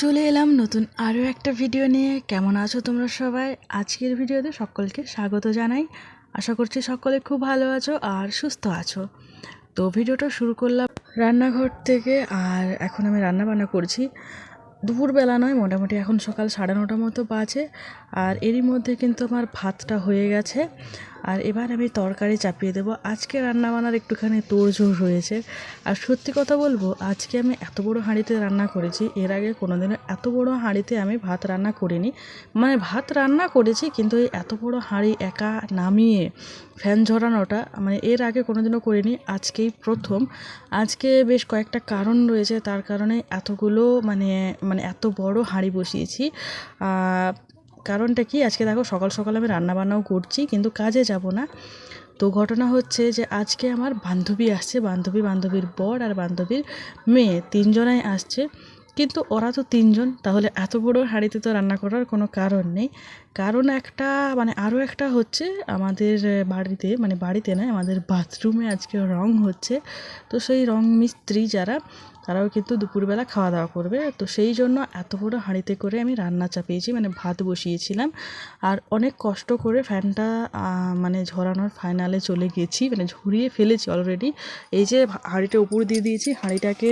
চলে এলাম নতুন আরও একটা ভিডিও নিয়ে। কেমন আছো তোমরা সবাই? আজকের ভিডিওতে সকলকে স্বাগত জানাই। আশা করছি সকলে খুব ভালো আছো আর সুস্থ আছো। তো ভিডিওটা শুরু করলাম রান্নাঘর থেকে আর এখন আমি রান্না বান্না করছি। দুপুরবেলা নয়, মোটামুটি এখন সকাল সাড়ে নটার মতো বাজে। আর এরই মধ্যে কিন্তু আমার ভাতটা হয়ে গেছে। আর এবার আমি তরকারি চাপিয়ে দেবো। আজকে রান্না বান্নার একটুখানি তোড়জোড় হয়েছে। আর সত্যি কথা বলব, আজকে আমি এত বড় হাঁড়িতে রান্না করেছি, এর আগে কোনোদিনও এত বড় হাঁড়িতে আমি ভাত রান্না করিনি। মানে ভাত রান্না করেছি, কিন্তু এই এত বড় হাঁড়ি একা নামিয়ে ফ্যান ঝরানোটা মানে এর আগে কোনোদিনও করিনি, আজকেই প্রথম। আজকে বেশ কয়েকটা কারণ রয়েছে, তার কারণে এতগুলো মানে মানে এত বড় হাঁড়ি বসিয়েছি। কারণটা কি? আজকে দেখো সকাল সকাল আমি রান্নাবান্নাও করছি, কিন্তু কাজে যাব না। তো ঘটনা হচ্ছে যে আজকে আমার বান্ধবী আসছে, বান্ধবী বান্ধবীর বর আর বান্ধবীর মেয়ে, তিনজনাই আসছে। কিন্তু ওরা তো তিনজন, তাহলে এত বড় হাঁড়িতে তো রান্না করার কোনো কারণ নেই। কারণ একটা মানে আরও একটা হচ্ছে আমাদের বাড়িতে মানে বাড়িতে নয়, আমাদের বাথরুমে আজকে রং হচ্ছে। তো সেই রং মিস্ত্রি যারা, তারাও কিন্তু দুপুরবেলা খাওয়া দাওয়া করবে। তো সেই জন্য এত বড় হাঁড়িতে করে আমি রান্না চাপিয়েছি মানে ভাত বসিয়েছিলাম। আর অনেক কষ্ট করে ফ্যানটা মানে ঝরানোর ফাইনালে চলে গেছি মানে ঝরিয়ে ফেলেছি অলরেডি। এই যে হাঁড়িটা উপর দিয়ে দিয়েছি, হাঁড়িটাকে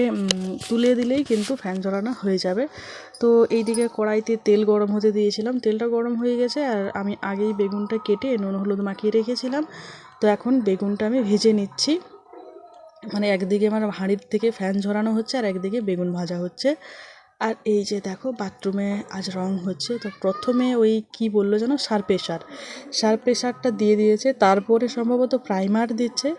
তুলে দিলেই কিন্তু ফ্যান ঝরানো হয়ে যাবে। তো এইদিকে কড়াইতে তেল গরম হতে দিয়েছিলাম। তেলটা গরম হয়ে গেছে আর আমি আগেই বেগুনটা কেটে নুন, হলুদ মাখিয়ে রেখেছিলাম। তো এখন বেগুনটা আমি ভেজে নিচ্ছি। মানে একদিকে আমার হাঁড়ির থেকে ফ্যান ঝরানো হচ্ছে আর একদিকে বেগুন ভাজা হচ্ছে। আর এই যে দেখো, বাথরুমে আজ রং হচ্ছে। তো প্রথমে ওই কি বলল যেন সারপেশার সারপেশারটা দিয়ে দিয়েছে, তারপরে সম্ভবত প্রাইমার দিচ্ছে।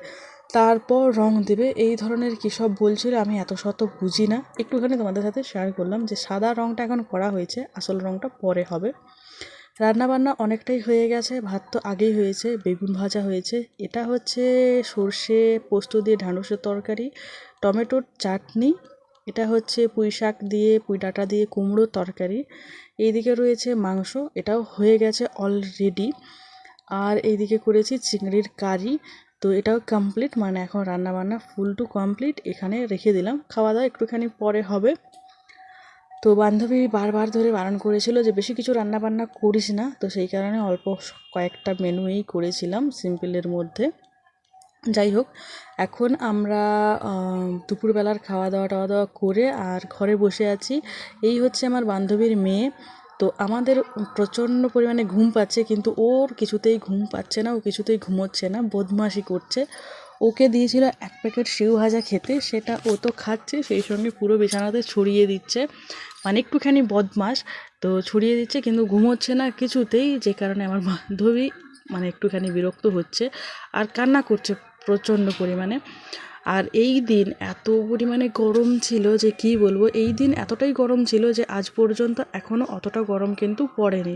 তারপর রং দেবে। এই ধরনের কী সব বলছিল আমি এত শত বুঝি না। একটুখানি তোমাদের সাথে শেয়ার করলাম যে সাদা রংটা এখন করা হয়েছে, আসল রংটা পরে হবে। রান্না বান্না অনেকটাই হয়ে গেছে, ভাত তো আগেই হয়েছে, বেগুন ভাজা হয়েছে। এটা হচ্ছে সর্ষে পোস্ত দিয়ে ঢ্যাঁড়সের তরকারি, টমেটোর চাটনি, এটা হচ্ছে পুঁই শাক দিয়ে, পুঁই ডাঁটা দিয়ে কুমড়োর তরকারি। এইদিকে রয়েছে মাংস, এটাও হয়ে গেছে অলরেডি আর এইদিকে করেছি চিংড়ির কারি, তো এটাও কমপ্লিট মানে এখন রান্নাবান্না ফুল টু কমপ্লিট এখানে রেখে দিলাম। খাওয়া দাওয়া একটুখানি পরে হবে। তো বান্ধবী বারবার ধরে বারণ করেছিল যে, বেশি কিছু রান্না বান্না করিস না। তো সেই কারণে অল্প কয়েকটা মেনুই করেছিলাম সিম্পলের মধ্যে। যাই হোক, এখন আমরা দুপুরবেলার খাওয়া দাওয়া টাওয়া দাওয়া করে আর ঘরে বসে আছি। এই হচ্ছে আমার বান্ধবীর মেয়ে। তো আমাদের প্রচণ্ড পরিমাণে ঘুম পাচ্ছে, কিন্তু ওর কিছুতেই ঘুম পাচ্ছে না, ও কিছুতেই ঘুমোচ্ছে না, বদমাশি করছে। ওকে দিয়েছিল এক প্যাকেট শিউ ভাজা খেতে, সেটা ও তো খাচ্ছে, সেই সঙ্গে পুরো বিছানাতে ছড়িয়ে দিচ্ছে। মানে একটুখানি বদমাস তো ছড়িয়ে দিচ্ছে কিন্তু ঘুমোচ্ছে না কিছুতেই, যে কারণে আমার বান্ধবী মানে একটুখানি বিরক্ত হচ্ছে আর কান্না করছে প্রচণ্ড পরিমাণে। আর এই দিন এত পরিমাণে গরম ছিল যে কি বলব, এই দিন এতটাই গরম ছিল যে আজ পর্যন্ত এখনও অতটা গরম কিন্তু পড়েনি।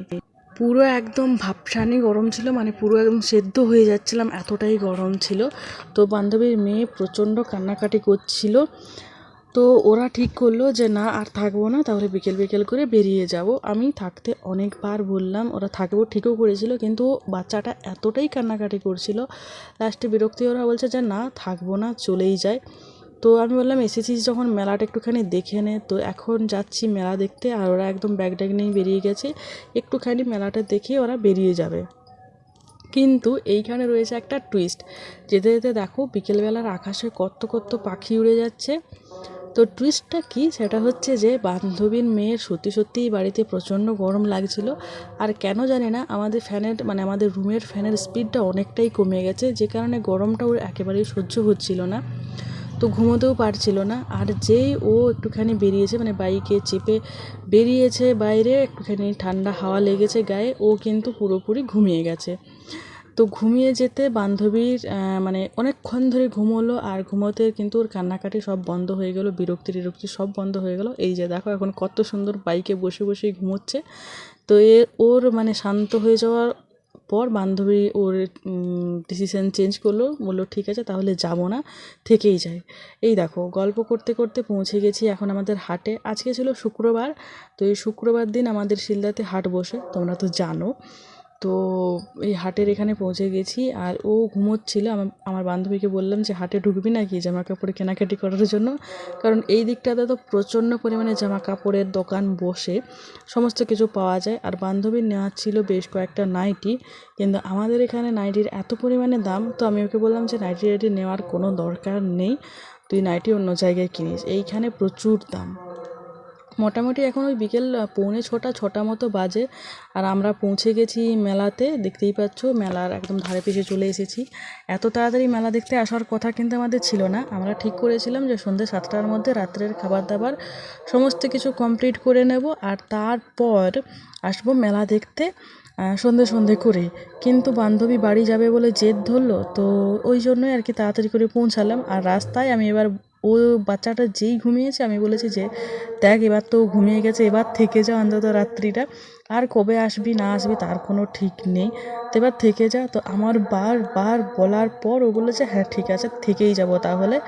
পুরো একদম ভাবসানি গরম ছিল মানে পুরো একদম সেদ্ধ হয়ে যাচ্ছিলাম, এতটাই গরম ছিল। তো বান্ধবীর মেয়ে প্রচণ্ড কান্নাকাটি করছিল। তো ওরা ঠিক করল যে, না, আর থাকব না, তাহলে বিকেল বিকেল করে বেরিয়ে যাব। আমি থাকতে অনেকবার বললাম, ওরা থাকব ঠিকও করেছিল, কিন্তু বাচ্চাটা এতটাই কান্নাকাটি করছিল লাস্টে বিরক্তি ওরা বলছে যে, না, থাকব না, চলেই যায়। তো আমি বললাম, এসেছিস যখন, মেলাটা একটুখানি দেখে নে। তো এখন যাচ্ছি মেলা দেখতে, আর ওরা একদম ব্যাগ ট্যাগ নিয়ে বেরিয়ে গেছে, একটুখানি মেলাটা দেখে ওরা বেরিয়ে যাবে। কিন্তু এইখানে রয়েছে একটা টুইস্ট যেতে যেতে দেখো, বিকেলবেলার আকাশে কত কত পাখি উড়ে যাচ্ছে। তো টুইস্টটা কি? সেটা হচ্ছে যে বান্ধবীর মেয়ের সত্যি সত্যিই বাড়িতে প্রচণ্ড গরম লাগছিল। আর কেন জানি না, আমাদের ফ্যানের মানে আমাদের রুমের ফ্যানের স্পিডটা অনেকটাই কমে গেছে, যে কারণে গরমটা ওর একেবারেই সহ্য হচ্ছিল না। তো ঘুমোতেও পারছিল না। আর যেই ও একটুখানি বেরিয়েছে মানে বাইকে চেপে বেরিয়েছে বাইরে, একটুখানি ঠান্ডা হাওয়া লেগেছে গায়ে, ও কিন্তু পুরোপুরি ঘুমিয়ে গেছে। তো ঘুমিয়ে যেতে বান্ধবীর মানে অনেকক্ষণ ধরে ঘুমোলো আর ঘুমোতে কিন্তু ওর কান্নাকাটি সব বন্ধ হয়ে গেলো, বিরক্তি টিরক্তি সব বন্ধ হয়ে গেলো। এই যে দেখো এখন কত সুন্দর বাইকে বসে বসেই ঘুমোচ্ছে। তো এ, ওর মানে শান্ত হয়ে যাওয়ার পর বান্ধবী ওর ডিসিশন চেঞ্জ করল, বলল, ঠিক আছে, তাহলে যাব না, থেকেই যাই। এই দেখো, গল্প করতে করতে পৌঁছে গেছি এখন আমাদের হাটে। আজকে ছিল শুক্রবার, তো এই শুক্রবার দিন আমাদের শিলদাতে হাট বসে, তোমরা তো জানো। তো এই হাটের এখানে পৌঁছে গেছি আর ও ঘুমোচ্ছিল। আমার বান্ধবীকে বললাম যে, হাটে ঢুকবি নাকি জামা কাপড় কেনাকাটি করার জন্য? কারণ এই দিকটাতে তো প্রচণ্ড পরিমাণে জামা কাপড়ের দোকান বসে, সমস্ত কিছু পাওয়া যায়। আর বান্ধবীর নেওয়ার ছিল বেশ কয়েকটা নাইটি, কিন্তু আমাদের এখানে নাইটির এত পরিমাণে দাম, তো আমি ওকে বললাম যে, নাইটি নাইটি নেওয়ার কোনো দরকার নেই, তুই নাইটি অন্য জায়গায় কিনিস। এইখানে প্রচুর দাম। মোটামুটি এখন ওই বিকেল পৌনে ছটা ছটা মতো বাজে। আর আমরা পৌঁছে গেছি মেলাতে, দেখতেই পাচ্ছ, মেলার একদম ধারে পিছে চলে এসেছি। এত তাড়াতাড়ি মেলা দেখতে আসার কথা কিন্তু আমাদের ছিল না। আমরা ঠিক করেছিলাম যে সন্ধ্যে সাতটার মধ্যে রাত্রের খাবার দাবার সমস্ত কিছু কমপ্লিট করে নেব আর তারপর আসব মেলা দেখতে সন্ধে সন্ধে করে। কিন্তু বান্ধবী বাড়ি যাবে বলে জেদ ধরলো, তো ওই জন্যই আর কি তাড়াতাড়ি করে পৌঁছালাম। আর রাস্তায় আমি এবার ও বাচ্চাটা যেই ঘুমিয়েছে, আমি বলেছি যে, দেখ, এবার তো ঘুমিয়ে গেছে, এবার থেকে যা অন্তত রাত্রিটা। আর কবে আসবি, না আসবি, তার কোনো ঠিক নেই। তো এবার থেকে যা। তো আমার বার বার বলার পর ও বলেছে হ্যাঁ ঠিক আছে, থেকেই যাব তাহলে।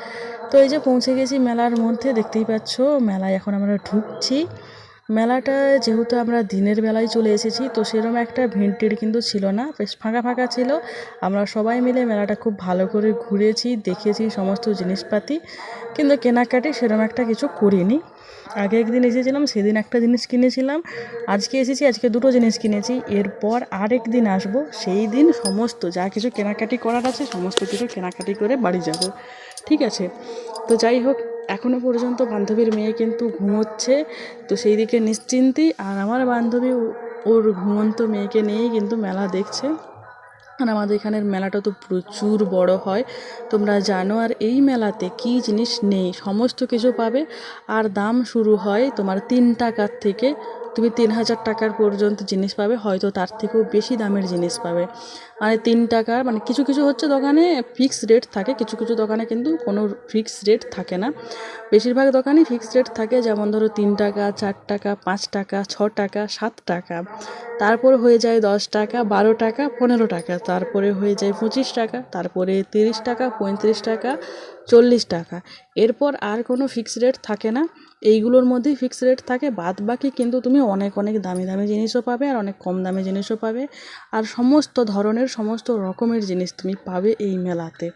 তো এই যে পৌঁছে গেছি মেলার মধ্যে, দেখতেই পাচ্ছ, মেলায় এখন আমরা ঢুকছি। মেলাটা যেহেতু আমরা দিনের বেলায় চলে এসেছি, তো সেরকম একটা ভিড় কিন্তু ছিল না। বেশ ফাঁকা ফাঁকা ছিল। আমরা সবাই মিলে মেলাটা খুব ভালো করে ঘুরেছি, দেখেছি সমস্ত জিনিসপাতি। কিন্তু কেনাকাটি সেরকম একটা কিছু করিনি। আগে একদিন এসেছিলাম, সেদিন একটা জিনিস কিনেছিলাম। আজকে এসেছি, আজকে দুটো জিনিস কিনেছি। এরপর আরেক দিন আসব। সেই দিন সমস্ত যা কিছু কেনাকাটি করার আছে, সমস্ত কিছু কেনাকাটি করে বাড়ি যাব। ঠিক আছে? তো যাই হোক এখনও পর্যন্ত বান্ধবীর মেয়ে কিন্তু ঘুমোচ্ছে, তো সেই দিকে নিশ্চিন্তি আর আমার বান্ধবী ওর ঘুমন্ত মেয়েকে নিয়েই কিন্তু মেলা দেখছে। আর আমাদের এখানের মেলাটা তো প্রচুর বড় হয়। তোমরা জানো আর এই মেলাতে কী জিনিস নেই, সমস্ত কিছু পাবে। আর দাম শুরু হয় তোমার তিন টাকার থেকে, তুমি তিন হাজার টাকার পর্যন্ত জিনিস পাবে, হয়তো তার থেকেও বেশি দামের জিনিস পাবে। মানে তিন টাকার মানে কিছু কিছু হচ্ছে দোকানে ফিক্সড রেট থাকে, কিছু কিছু দোকানে কিন্তু কোনো ফিক্সড রেট থাকে না। বেশিরভাগ দোকানেই ফিক্সড রেট থাকে, যেমন ধরো তিন টাকা, চার টাকা, পাঁচ টাকা, ছ টাকা, সাত টাকা। তারপর হয়ে যায় দশ টাকা, বারো টাকা, পনেরো টাকা। তারপরে হয়ে যায় পঁচিশ টাকা, তারপরে তিরিশ টাকা, পঁয়ত্রিশ টাকা, চল্লিশ টাকা। এরপর আর কোনো ফিক্স রেট থাকে না। এইগুলোর মধ্যেই ফিক্সড রেট থাকে বাদ বাকি কিন্তু তুমি অনেক অনেক দামি দামি জিনিসও পাবে আর অনেক কম দামি জিনিসও পাবে। আর সমস্ত ধরনের, সমস্ত রকমের জিনিস তুমি পাবে এই মেলাতে।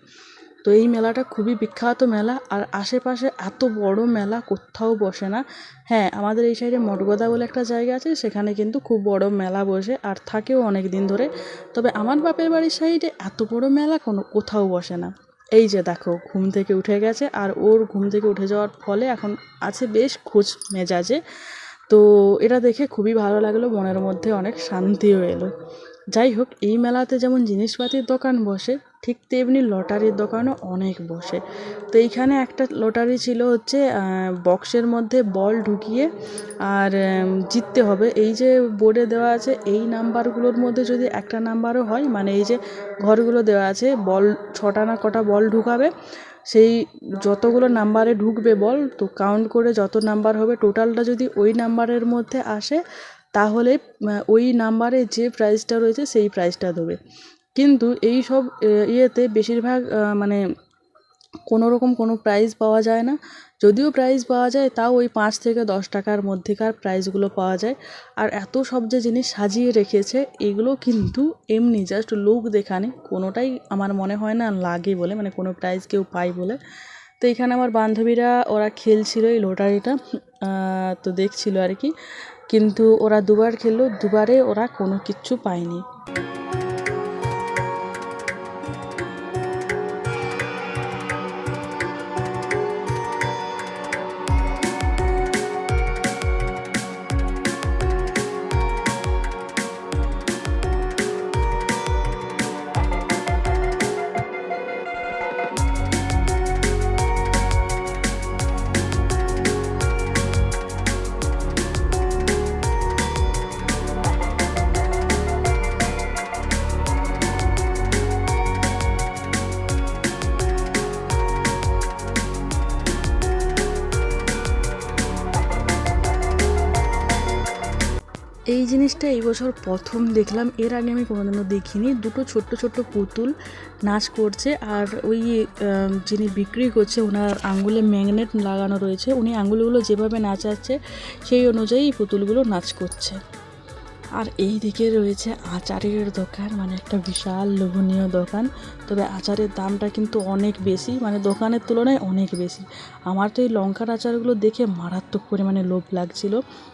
তো এই মেলাটা খুবই বিখ্যাত মেলা আর আশেপাশে এত বড় মেলা কোথাও বসে না। হ্যাঁ আমাদের এই সাইডে মঠগদা বলে একটা জায়গা আছে, সেখানে কিন্তু খুব বড় মেলা বসে আর থাকেও অনেক দিন ধরে। তবে আমার বাপের বাড়ির সাইডে এত বড় মেলা কোনো কোথাও বসে না। এই যে দেখো, ঘুম থেকে উঠে গেছে আর ওর ঘুম থেকে উঠে যাওয়ার ফলে এখন আছে বেশ খোঁজ মেজাজে। তো এটা দেখে খুবই ভালো লাগল, মনের মধ্যে অনেক শান্তিও এলো। যাই হোক এই মেলাতে যেমন জিনিসপাতির দোকান বসে, ঠিক তেমনি লটারির দোকানও অনেক বসে। তো এইখানে একটা লটারি ছিল হচ্ছে বক্সের মধ্যে বল ঢুকিয়ে আর জিততে হবে। এই যে বোর্ডে দেওয়া আছে, এই নাম্বারগুলোর মধ্যে যদি একটা নাম্বারও হয় মানে এই যে ঘরগুলো দেওয়া আছে, বল, ছটা না কটা বল ঢুকাবে, সেই যতগুলো নাম্বারে ঢুকবে বল, তো কাউন্ট করে যত নাম্বার হবে টোটালটা যদি ওই নাম্বারের মধ্যে আসে তাহলে ওই নাম্বারে যে প্রাইজটা রয়েছে, সেই প্রাইজটা দেবে। কিন্তু এই সব ইয়েতে বেশিরভাগ মানে কোনো রকম কোনো প্রাইজ পাওয়া যায় না। যদিও প্রাইজ পাওয়া যায়, তাও ওই পাঁচ থেকে দশ টাকার মধ্যেকার প্রাইজগুলো পাওয়া যায়। আর এত সব যে জিনিস সাজিয়ে রেখেছে, এগুলো কিন্তু এমনি জাস্ট লোক দেখানে কোনোটাই আমার মনে হয় না লাগে বলে মানে কোনো প্রাইজ কেউ পায় বলে। তো এখানে আমার বান্ধবীরা, ওরা খেলছিল এই লটারিটা তো দেখছিল আর কি। কিন্তু ওরা দুবার খেললো দুবারে ওরা কোনো কিচ্ছু পায়নি। এই জিনিসটা এই বছর প্রথম দেখলাম। এর আগে আমি কোনোদিনও দেখিনি। দুটো ছোট্ট ছোট্ট পুতুল নাচ করছে আর ওই যিনি বিক্রি করছে ওনার আঙ্গুলে ম্যাগনেট লাগানো রয়েছে। উনি আঙ্গুলগুলো যেভাবে নাচাচ্ছে, সেই অনুযায়ী পুতুলগুলো নাচ করছে। আর এই দিকে রয়েছে আচারের দোকান মানে একটা বিশাল লোভনীয় দোকান। তবে আচারের দামটা কিন্তু অনেক বেশি মানে দোকানের তুলনায় অনেক বেশি। আমার তো এই লঙ্কার আচারগুলো দেখে মারাত্মক পরিমাণে লোভ লাগছিল।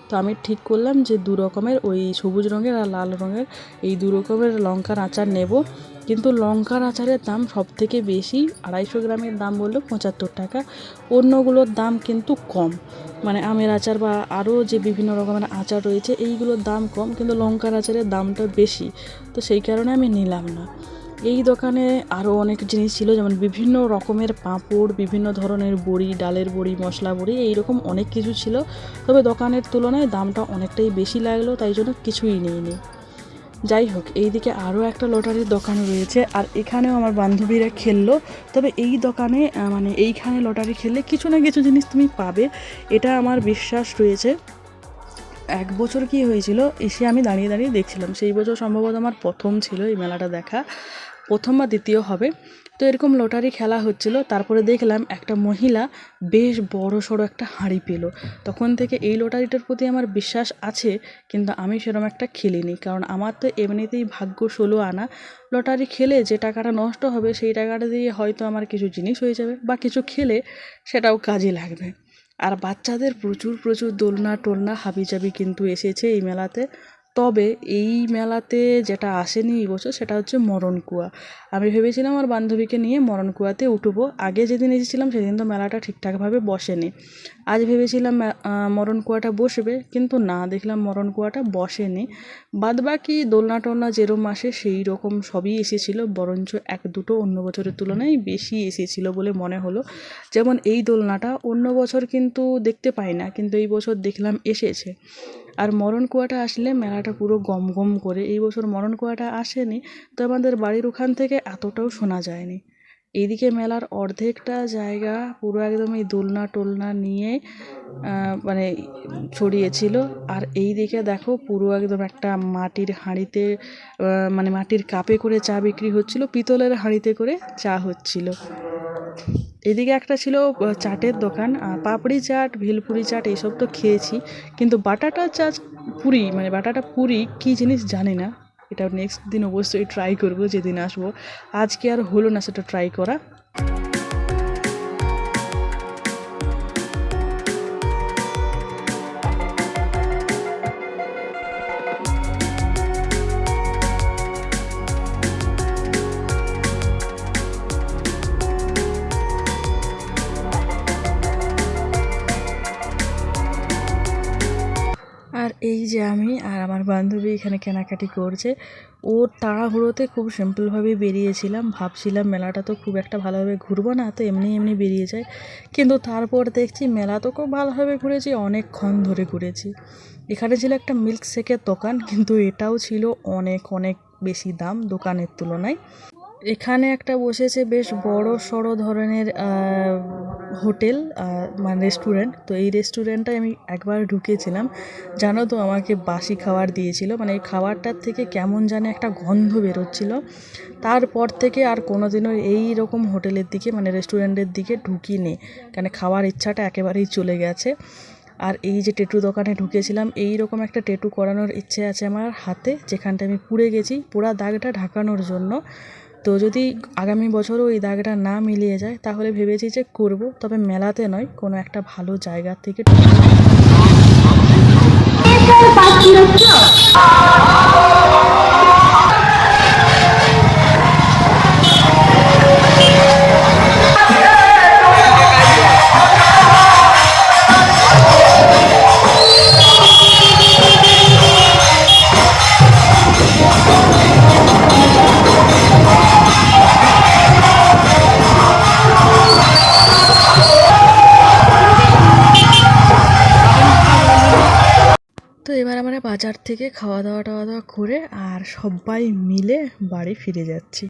তো আমি ঠিক করলাম যে দু রকমের, ওই সবুজ রঙের আর লাল রঙের, এই দু রকমের লঙ্কার আচার নেব। কিন্তু লঙ্কার আচারের দাম সব থেকে বেশি, আড়াইশো গ্রামের দাম বলল পঁচাত্তর টাকা। অন্যগুলোর দাম কিন্তু কম। মানে আমের আচার বা আরও যে বিভিন্ন রকমের আচার রয়েছে, এইগুলোর দাম কম, কিন্তু লঙ্কার আচারের দামটা বেশি। তো সেই কারণে আমি নিলাম না। এই দোকানে আরও অনেক জিনিস ছিল, যেমন বিভিন্ন রকমের পাঁপড়, বিভিন্ন ধরনের বড়ি, ডালের বড়ি, মশলা বড়ি, এইরকম অনেক কিছু ছিল। তবে দোকানের তুলনায় দামটা অনেকটাই বেশি লাগল, তাই জন্য কিছুই নিইনি। যাই হোক এইদিকে আরও একটা লটারির দোকান রয়েছে আর এখানেও আমার বান্ধবীরা খেললো। তবে এই দোকানে মানে এইখানে লটারি খেললে কিছু না কিছু জিনিস তুমি পাবে, এটা আমার বিশ্বাস রয়েছে। এক বছর কি হয়েছিল, এসে আমি দাঁড়িয়ে দাঁড়িয়ে দেখছিলাম। সেই বছর সম্ভবত আমার প্রথম ছিল এই মেলাটা দেখা। প্রথম বা দ্বিতীয় হবে। তো এরকম লটারি খেলা হচ্ছিল। তারপরে দেখলাম একটা মহিলা বেশ বড় সড়ো একটা হাঁড়ি পেল। তখন থেকে এই লটারিটার প্রতি আমার বিশ্বাস আছে, কিন্তু আমি সেরকম একটা খেলিনি। কারণ আমার তো এমনিতেই ভাগ্য ষোলো আনা। লটারি খেলে যে টাকাটা নষ্ট হবে, সেই টাকাটা দিয়ে হয়তো আমার কিছু জিনিস হয়ে যাবে বা কিছু খেলে সেটাও কাজে লাগবে। আর বাচ্চাদের প্রচুর প্রচুর দোলনা টোলনা হাবিজাবি কিন্তু এসেছে এই মেলাতে। তবে এই মেলাতে যেটা আসেনি এই বছর সেটা হচ্ছে মরণকুয়া আমি ভেবেছিলাম আমার বান্ধবীকে নিয়ে মরণকুয়াতে উঠবো। আগে যেদিন এসেছিলাম সেদিন তো মেলাটা ঠিকঠাকভাবে বসেনি। আজ ভেবেছিলাম মরণকুয়াটা বসবে, কিন্তু না, দেখলাম মরণকুয়াটা বসেনি। বাদবাকি দোলনা টোলনা যেরম আসে সেই রকম সবই এসেছিল, বরঞ্চ এক দুটো অন্য বছরের তুলনায় বেশি এসেছিল বলে মনে হলো। যেমন এই দোলনাটা অন্য বছর কিন্তু দেখতে পাই না, কিন্তু এই বছর দেখলাম এসেছে। আর মরণ কুয়াটা আসলে মেলাটা পুরো গম গম করে এই বছর মরণ কুয়াটা আসেনি, তো আমাদের বাড়ির ওখান থেকে এতটাও শোনা যায়নি। এইদিকে মেলার অর্ধেকটা জায়গা পুরো একদম এই দোলনা টোলনা নিয়ে মানে ছড়িয়েছিল। আর এই দিকে দেখো পুরো একদম একটা মাটির হাঁড়িতে মানে মাটির কাপে করে চা বিক্রি হচ্ছিল, পিতলের হাঁড়িতে করে চা হচ্ছিল। এদিকে একটা ছিল চাটের দোকান পাপড়ি চাট, ভেলপুরি চাট এইসব তো খেয়েছি। কিন্তু বাটাটা চাট পুরি মানে বাটাটা পুরি কী জিনিস জানি না। এটা নেক্সট দিন অবশ্যই ট্রাই করব, যেদিন আসব। আজকে আর হলো না সেটা ট্রাই করা। যে আমি আর আমার বান্ধবী এখানে কেনাকাটি করছে। ওর তাড়াহুড়োতে খুব সিম্পলভাবে বেরিয়েছিলাম। ভাবছিলাম মেলাটা তো খুব একটা ভালোভাবে ঘুরবো না, তো এমনি এমনি বেরিয়ে যায় কিন্তু তারপর দেখছি মেলা তো খুব ভালোভাবে ঘুরেছি, অনেকক্ষণ ধরে ঘুরেছি। এখানে ছিল একটা মিল্ক শেকের দোকান, কিন্তু এটাও ছিল অনেক অনেক বেশি দাম দোকানের তুলনায়। এখানে একটা বসেছে বেশ বড় সড়ো ধরনের হোটেল মানে রেস্টুরেন্ট তো এই রেস্টুরেন্টটায় আমি একবার ঢুকেছিলাম। জানো তো আমাকে বাসি খাবার দিয়েছিল। মানে এই খাবারটার থেকে কেমন জানি একটা গন্ধ বেরোচ্ছিল। তারপর থেকে আর কোনোদিনও এই রকম হোটেলের দিকে মানে রেস্টুরেন্টের দিকে ঢুকিনি। কেন খাওয়ার ইচ্ছাটা একেবারেই চলে গেছে। আর এই যে টেটু দোকানে ঢুকেছিলাম, এই রকম একটা টেটু করানোর ইচ্ছে আছে আমার হাতে যেখানটা আমি পুড়ে গেছি। পুরা দাগটা ঢাকানোর জন্য। তো যদি আগামী বছরও এই দাগটা না মিলিয়ে যায়, তাহলে ভেবেছি যে করব, তবে মেলাতে নয়, কোনো একটা ভালো জায়গা থেকে থেকে খাওয়া দাওয়া টাওয়া দাওয়া করে আর সবাই মিলে বাড়ি ফিরে যাচ্ছি।